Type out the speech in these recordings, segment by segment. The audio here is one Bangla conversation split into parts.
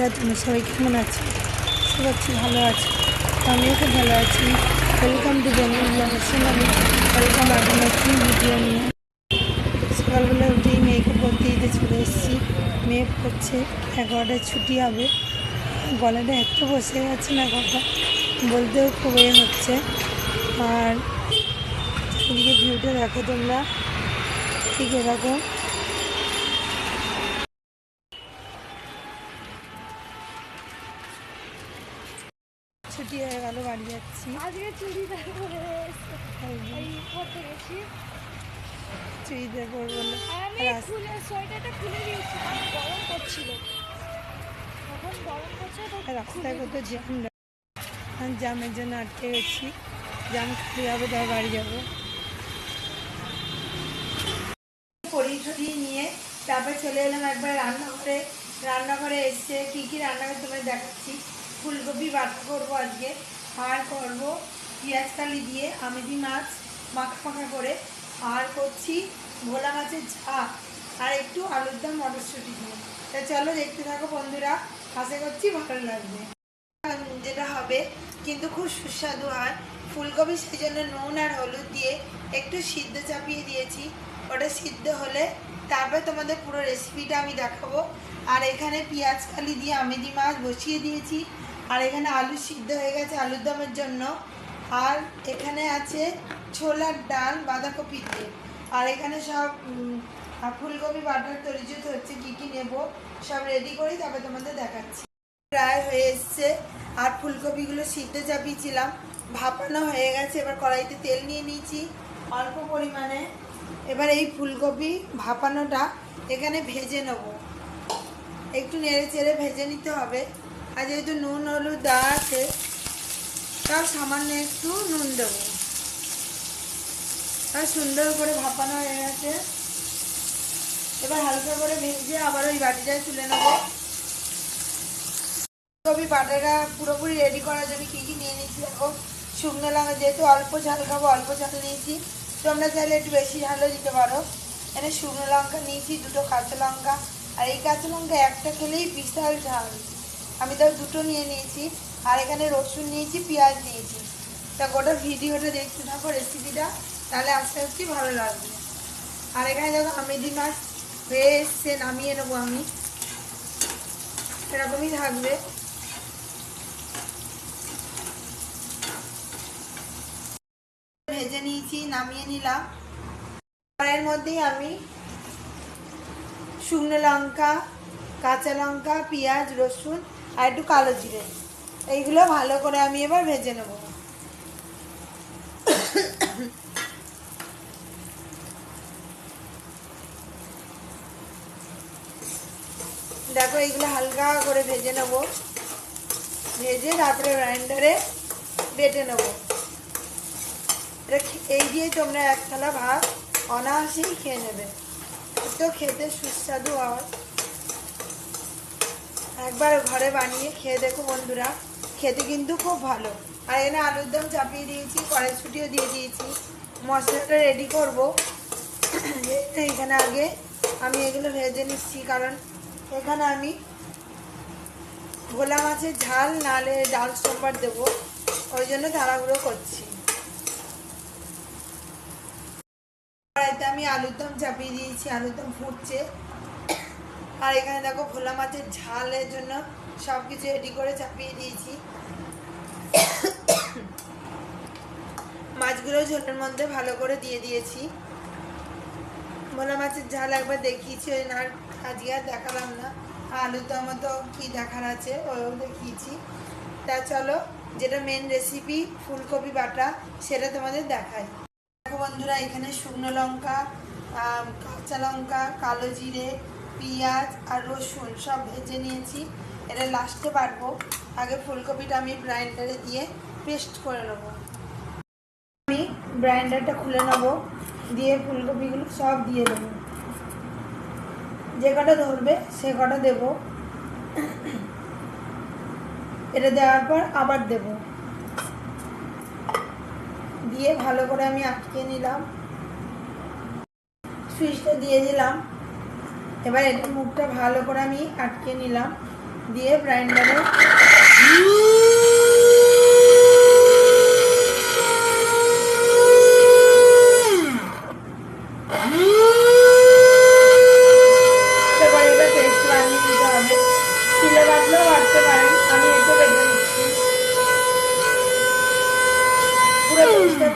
বন্ধুরা তোমরা সবাই কেমন আছো? সব আছি ভালো আছো। আমিও খুব ভালো আছি। ওয়েলকাম টু বেঙ্গল ওয়েলকাম আগে নতুন ভিডিও নিয়ে। সকালবেলা উঠেই মেয়েকে পড়তে দিতে চলে এসেছি। মেয়ে পড়ছে এগারোটায় ছুটি হবে। গলাটা এত বসে গেছে না কথা বলতেও খুব এ হচ্ছে। আর এদিকে ভিউটা দেখো তোমরা। ঠিক এরকম ছুটি হয়ে গেল বাড়ি যাচ্ছি আজকে চুড়িদার পরে এসে এই পড়তে গেছি চুড়িদার পরবো না আর আমি রাস- খুলে সোয়েটারটা খুলে দিয়েছি কারণ গরম করছিল তখন গরম করছে তো রাস্তায় কত জ্যাম আমি জ্যামের জন্য আটকে গেছি। জ্যাম খালি হবে তার বাড়ি যাব। টড়িয়ে নিয়ে তারপর চলে এলাম একবার রান্নাঘরে। রান্নাঘরে এসে কী কী রান্না করে তোমায় দেখাচ্ছি। ফুলকপি বাটা করব আজকে। আর করব কালি দিয়ে আমেদি মাছ মাখা মাখা করে আর করছি ভোলা মাছের ঝাল আর একটু আলুর দম মটরশুঁটি দিয়ে। তা চলো দেখতে থাকো বন্ধুরা, আশা করছি ভালো লাগবে। যেটা হবে কিন্তু খুব সুস্বাদু হয় ফুলকপি সেই জন্য নুন আর হলুদ দিয়ে একটু সিদ্ধ চাপিয়ে দিয়েছি। ওটা সিদ্ধ হলে তারপর তোমাদের পুরো রেসিপিটা আমি দেখাবো। আর এখানে পেঁয়াজ কালি দিয়ে আমেদি মাছ বসিয়ে দিয়েছি। আর এখানে আলু সিদ্ধ হয়ে গেছে আলুর দমের জন্য। আর এখানে আছে ছোলার ডাল, বাঁধাকপি দিয়ে। আর এখানে সব ফুলকপি, বাটার তরিজুত হচ্ছে কী কী নেব, সব রেডি করি তারপর তোমাদের দেখাচ্ছি। প্রায় হয়ে এসছে, আর ফুলকপিগুলো সিদ্ধ চাপিয়েছিলাম। ভাপানো হয়ে গেছে, এবার কড়াইতে তেল নিয়ে নিয়েছি অল্প পরিমাণে। এবার এই ফুলকপি ভাপানোটা এখানে ভেজে নেব। একটু নেড়ে চেড়ে ভেজে নিতে হবে। আর যেহেতু নুন, হলুদ দেওয়া আছে, তাও সামান্য একটু নুন দেবো। আর সুন্দর করে ভাপানো হয়ে গেছে। এবার হালকা করে ভেজে আবার ওই বাটিটায় তুলে নেব। কপি বাটাটা পুরোপুরি রেডি করার জন্য কী কী নিয়ে নিয়েছি দেখো। শুকনো লঙ্কা যেহেতু অল্প ঝাল খাব, অল্প ঝাল নিয়েছি। তোমরা চাইলে একটু বেশি ঝালও দিতে পারো। এখানে শুকনো লঙ্কা নিয়েছি, দুটো কাঁচা লঙ্কা। আর এই কাঁচা লঙ্কা একটা খেলেই বিশাল ঝাল। আমি তাও দুটো নিয়ে নিয়েছি। আর এখানে রসুন নিয়েছি, পেঁয়াজ নিয়েছি। তা গোটা ভিডিওটা দেখতে থাকো রেসিপিটা তাহলে আস্তে আস্তে ভালো লাগবে। আর এখানে দেখো আমেদি মাছ হয়ে এসছে, নামিয়ে নেব আমি। এরকমই থাকবে। ভেজে নিয়েছি, নামিয়ে নিলাম। এর মধ্যেই আমি শুকনো লঙ্কা, কাঁচা লঙ্কা, পেঁয়াজ, রসুন আর একটু কালো জিরে। এইগুলো ভালো করে আমি এবার ভেজে নেব। দেখো, এইগুলো হালকা করে ভেজে নেব। ভেজে তারপরে গ্রাইন্ডারে বেটে নেব। এই দিয়ে তোমরা এক থালা ভাত অনায়াসেই খেয়ে নেবে। তো খেতে সুস্বাদু হয়। একবার ঘরে বানিয়ে খেয়ে দেখো বন্ধুরা। খেতে কিন্তু খুব ভালো। আর এখানে আলুর দম চাপিয়ে দিয়েছি কড়াইশুটিও দিয়ে দিয়েছি। মশলাটা রেডি করব। এখানে আগে আমি এগুলো ভেজে নিচ্ছি, কারণ এখানে আমি ভোলা মাছের ঝাল, নালে ডাল সোমবার দেবো। ওই জন্য তাড়াহুড়ো করছি। কড়াইতে আমি আলুর দম চাপিয়ে দিয়েছি, আলুর দম ফুটছে। আর এখানে দেখো ভোলা মাছের ঝালের জন্য সব কিছু রেডি করে চাপিয়ে দিয়েছি। মাছগুলো ঝোলের মধ্যে ভালো করে দিয়ে দিয়েছি। ভোলা মাছের ঝাল একবার দেখিয়েছি, ওই না, আজকে আর দেখালাম না। আলুর দম তো কী দেখার আছে ওও দেখিয়েছি। তা চলো, যেটা মেন রেসিপি ফুলকপি বাটা, সেটা তোমাদের দেখাই। দেখো বন্ধুরা, এখানে শুকনো লঙ্কা কাঁচা লঙ্কা, কালো জিরে পেঁয়াজ আর রসুন সব ভেজে নিয়েছি। এটা লাস্টে বাটবো। আগে ফুলকপিটা আমি গ্রাইন্ডারে দিয়ে পেস্ট করে নেব। আমি গ্রাইন্ডারটা খুলে নেব। দিয়ে ফুলকপিগুলো সব দিয়ে দেবো। যে কটা ধরবে সে কটা দেবো। এটা দেওয়ার পর আবার দেবো। দিয়ে ভালো করে আমি আটকে নিলাম। সুইচটা দিয়ে দিলাম। এবার এটা মুখটা ভালো করে আমি আটকে নিলাম, দিয়ে গ্রাইন্ডারে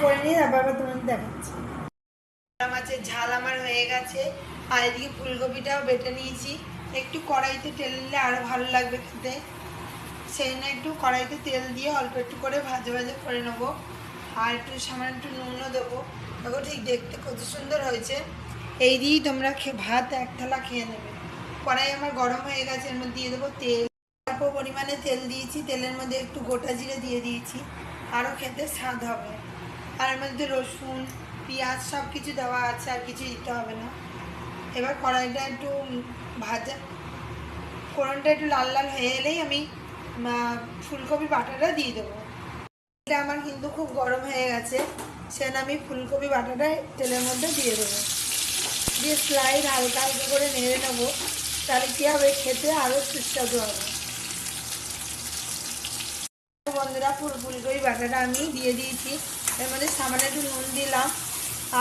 করে নিয়ে আবার তোমাদের দেখাচ্ছি। মাছের ঝাল আমার হয়ে গেছে। আর এদিকে ফুলকপিটাও বেটে নিয়েছি। একটু কড়াইতে তেল দিলে আরও ভালো লাগবে খেতে। সেই জন্য একটু কড়াইতে তেল দিয়ে অল্প একটু করে ভাজে ভাজে করে নেব। আর একটু সামান্য একটু নুনও দেবো। দেখো ঠিক দেখতে কত সুন্দর হয়েছে। এই দিয়েই তোমরা ভাত এক থালা খেয়ে নেবে। কড়াই আমার গরম হয়ে গেছে, এর মধ্যে দিয়ে দেবো তেল। অল্প পরিমাণে তেল দিয়েছি। তেলের মধ্যে একটু গোটা জিরে দিয়ে দিয়েছি। আরও খেতে স্বাদ হবে। আর এর মধ্যে রসুন পেঁয়াজ সব কিছু দেওয়া আছে, আর কিছু দিতে হবে না। এবার কড়াইটা একটু ভাজা। ফোড়নটা একটু লাল লাল হয়ে এলেই আমি ফুলকপি বাটাটা দিয়ে দেবো। এটা আমার কিন্তু খুব গরম হয়ে গেছে সেখানে আমি ফুলকপি বাটাটা তেলের মধ্যে দিয়ে দেবো। দিয়ে স্লাইড হালকা হালকা করে নেড়ে নেব, তাহলে কী হবে, খেতে আরও সুস্বাদু হবে। বন্ধুরা, ফুল ফুলকপি বাটাটা আমি দিয়ে দিয়েছি। এর মধ্যে সামান্য একটু নুন দিলাম।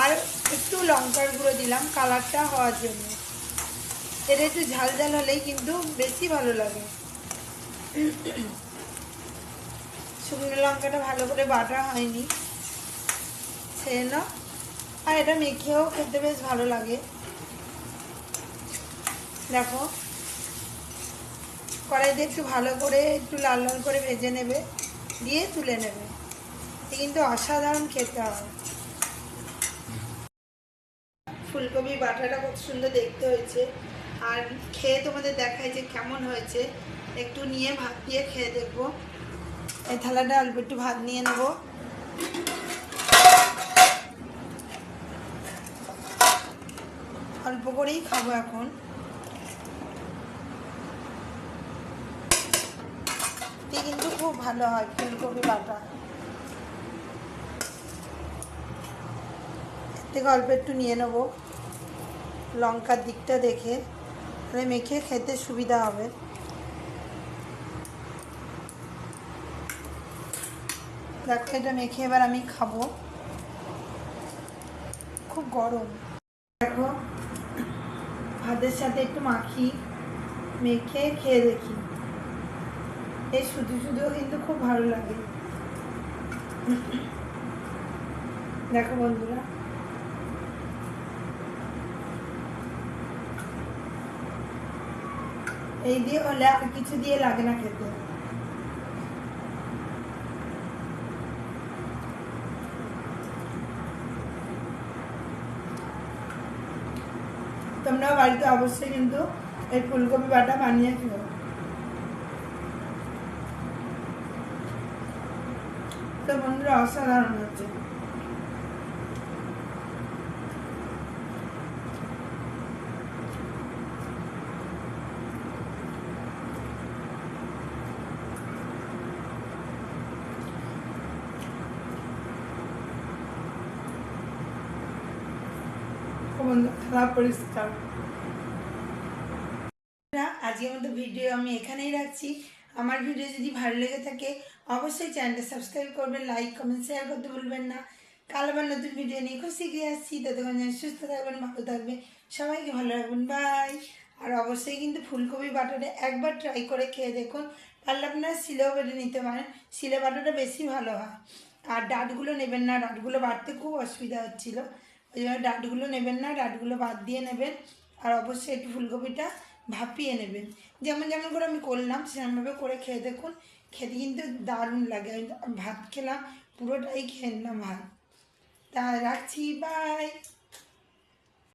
আর একটু লঙ্কার গুঁড়ো দিলাম, কালারটা হওয়ার জন্য। এটা একটু ঝাল ঝাল হলেই কিন্তু বেশি ভালো লাগে। শুকনো লঙ্কাটা ভালো করে বাটা হয়নি। সেই জন্য আর এটা মেখেও খেতে বেশ ভালো লাগে। দেখো, কড়াইতে একটু ভালো করে একটু লাল লাল করে ভেজে নেবে, দিয়ে তুলে নেবে। কিন্তু অসাধারণ খেতে হয় ফুলকপি বাটাটা কত সুন্দর দেখতে হয়েছে। আর খেয়ে তোমাদের দেখায় যে কেমন হয়েছে। একটু নিয়ে ভাত দিয়ে খেয়ে দেখব। এই থালাটা অল্প একটু ভাত নিয়ে নেব। অল্প করেই খাব এখন। কিন্তু খুব ভালো হয়, ফুলকপি বাটা থেকে অল্প একটু নিয়ে নেব। লঙ্কার দিকটা দেখে তাহলে মেখে খেতে সুবিধা হবে। দেখো, এটা মেখে এবার আমি খাব। খুব গরম। দেখো, ভাতের সাথে একটু মাখি মেখে খেয়ে দেখি। এই শুধু শুধুও কিন্তু খুব ভালো লাগে। দেখো বন্ধুরা। এই দিয়ে হলে আর কিছু দিয়ে লাগে না খেতে। তোমরাও বাড়িতে অবশ্যই কিন্তু এই ফুলকপি বাটা বানিয়ে খেও। তো বন্ধুরা, অসাধারণ হচ্ছে খারাপ পরিষ্কার আজকের মতো ভিডিও আমি এখানেই রাখছি। আমার ভিডিও যদি ভালো লেগে থাকে, অবশ্যই চ্যানেলটা সাবস্ক্রাইব করবেন লাইক কমেন্ট শেয়ার করতে ভুলবেন না। কাল আবার নতুন ভিডিও নিয়ে খুব শিখে আসছি। ততক্ষণ সুস্থ থাকবেন, ভালো থাকবেন। সবাইকে ভালো রাখবেন। বাই আর অবশ্যই কিন্তু ফুলকপি বাটাটা একবার ট্রাই করে খেয়ে দেখুন। পারলে আপনারা শিলেও বেটে নিতে পারেন। শিলে বাটাটা বেশি ভালো হয়। আর ডাটগুলো নেবেন না, ডাটগুলো বাড়তে খুব অসুবিধা হচ্ছিল। ওই জন্য ডাটগুলো নেবেন না, ডাটগুলো বাদ দিয়ে নেবেন। আর অবশ্যই একটু ফুলকপিটা ভাপিয়ে নেবেন। যেমন যেমন করে আমি করলাম সেরকমভাবে করে খেয়ে দেখুন। খেতে কিন্তু দারুণ লাগে। ভাত খেলাম, পুরোটাই খেয়ে নিলাম ভাত। তা রাখছি বাই